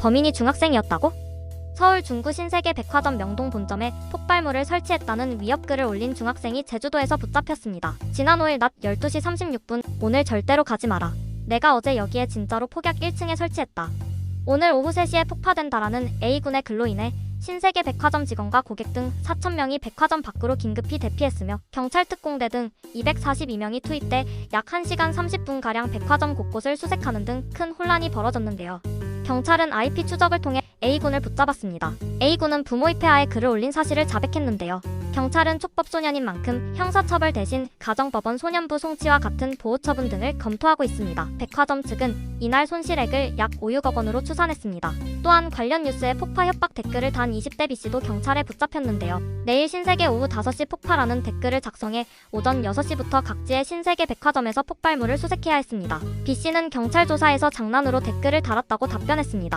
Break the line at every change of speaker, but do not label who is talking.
범인이 중학생이었다고? 서울 중구 신세계 백화점 명동 본점에 폭발물을 설치했다는 위협글을 올린 중학생이 제주도에서 붙잡혔습니다. 지난 5일 낮 12시 36분 오늘 절대로 가지 마라. 내가 어제 여기에 진짜로 폭약 1층에 설치했다. 오늘 오후 3시에 폭파된다라는 A군의 글로 인해 신세계 백화점 직원과 고객 등 4천명이 백화점 밖으로 긴급히 대피했으며 경찰 특공대 등 242명이 투입돼 약 1시간 30분가량 백화점 곳곳을 수색하는 등 큰 혼란이 벌어졌는데요. 경찰은 IP 추적을 통해 A군을 붙잡았습니다. A군은 부모의 폐하에 글을 올린 사실을 자백했는데요. 경찰은 촉법소년인 만큼 형사처벌 대신 가정법원 소년부 송치와 같은 보호처분 등을 검토하고 있습니다. 백화점 측은 이날 손실액을 약 5, 6억 원으로 추산했습니다. 또한 관련 뉴스에 폭파 협박 댓글을 단 20대 B씨도 경찰에 붙잡혔는데요. 내일 신세계 오후 5시 폭파라는 댓글을 작성해 오전 6시부터 각지의 신세계 백화점에서 폭발물을 수색해야 했습니다. B씨는 경찰 조사에서 장난으로 댓글을 달았다고 답변했습니다.